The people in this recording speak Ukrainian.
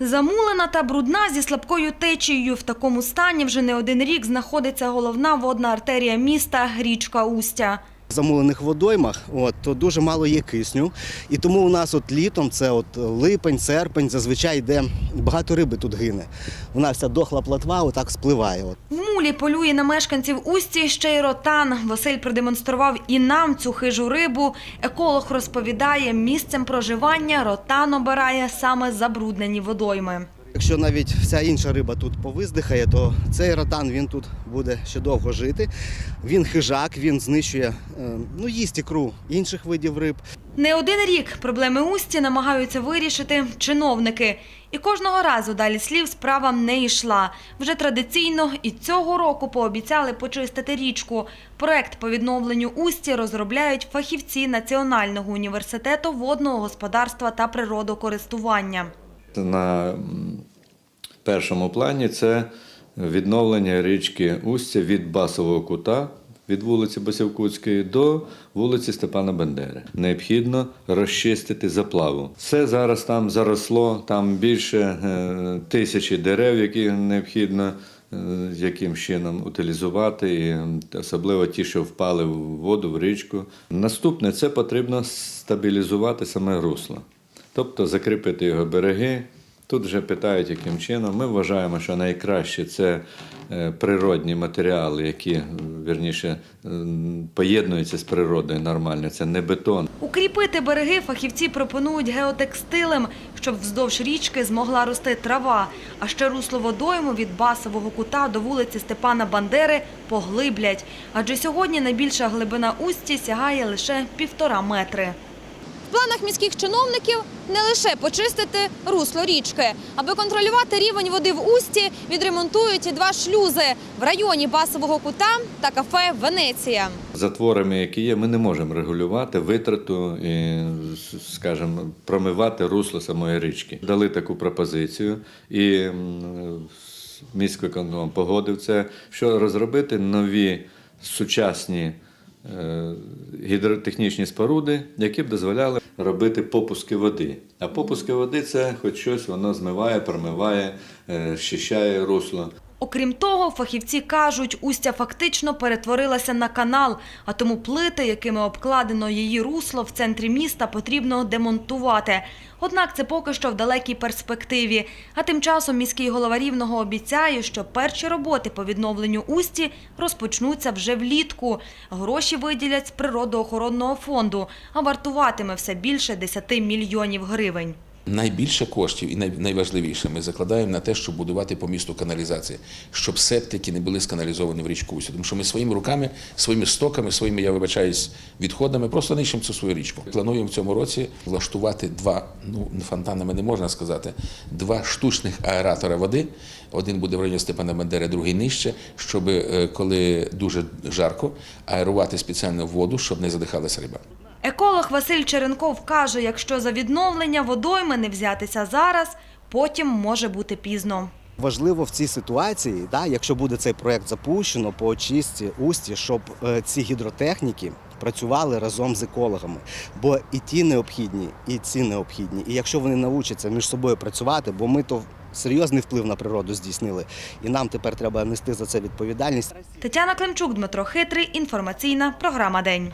Замулена та брудна зі слабкою течією. В такому стані вже не один рік знаходиться головна водна артерія міста – річка Устя. Замулених водоймах от, то дуже мало є кисню. І тому у нас от літом, це от липень, серпень, зазвичай йде багато риби тут гине. Вона вся дохла платва отак спливає. От. В мулі полює на мешканців Усті ще й ротан. Василь продемонстрував і нам цю хижу рибу. Еколог розповідає, місцем проживання ротан обирає саме забруднені водойми. Якщо навіть вся інша риба тут повиздихає, то цей ротан він тут буде ще довго жити. Він хижак, він знищує, е, ну, їсть ікру інших видів риб. Не один рік проблеми Усті намагаються вирішити чиновники. І кожного разу далі слів справа не йшла. Вже традиційно і цього року пообіцяли почистити річку. Проект по відновленню Усті розробляють фахівці Національного університету водного господарства та природокористування. На першому плані це відновлення річки Устя від Басового кута від вулиці Басівкутської до вулиці Степана Бендери. Необхідно розчистити заплаву. Все зараз там заросло, там більше е, тисячі дерев, які необхідно е, яким чином утилізувати, і особливо ті, що впали в воду, в річку. Наступне це потрібно стабілізувати саме русло тобто закріпити його береги. Тут вже питають, яким чином. Ми вважаємо, що найкраще це е, природні матеріали, які е, вірніше е, поєднуються з природою нормально. Це не бетон. Укріпити береги фахівці пропонують геотекстилем, щоб вздовж річки змогла рости трава. А ще русло водойму від Басового кута до вулиці Степана Бандери поглиблять. Адже сьогодні найбільша глибина Усті сягає лише півтора метри. В планах міських чиновників не лише почистити русло річки. Аби контролювати рівень води в Усті, відремонтують і два шлюзи в районі Басового кута та кафе Венеція. Затворами, які є, ми не можемо регулювати витрату і, скажімо, промивати русло самої річки. Дали таку пропозицію, і м, міськвиконком погодив це, що розробити нові сучасні гідротехнічні споруди, які б дозволяли робити попуски води. А попуски води це хоч щось, воно змиває, промиває, е, щищає русло. Окрім того, фахівці кажуть, Устя фактично перетворилася на канал, а тому плити, якими обкладено її русло в центрі міста, потрібно демонтувати. Однак це поки що в далекій перспективі. А тим часом міський голова Рівного обіцяє, що перші роботи по відновленню Усті розпочнуться вже влітку. Гроші виділять з природоохоронного фонду, а вартуватиме все більше 10 мільйонів гривень. Найбільше коштів і найважливіше ми закладаємо на те, щоб будувати по місту каналізації, щоб септики не були сканалізовані в річку Усю. Тому що ми своїми руками, своїми стоками, своїми, я вибачаюсь, відходами просто нищимо цю свою річку. Плануємо в цьому році влаштувати два, ну фонтанами не можна сказати, два штучних аератора води. Один буде в районі Степана Бандери, другий нижче, щоб е, коли дуже жарко, аерувати спеціально воду, щоб не задихалася риба. Еколог Василь Черенков каже, якщо за відновлення водойми не взятися зараз, потім може бути пізно. Важливо в цій ситуації, да, якщо буде цей проект запущено по очистці усті, щоб е, ці гідротехніки працювали разом з екологами. Бо і ті необхідні, і ці необхідні. І якщо вони навчаться між собою працювати, бо ми то серйозний вплив на природу здійснили, і нам тепер треба нести за це відповідальність. Тетяна Климчук, Дмитро Хитрий. Інформаційна програма День.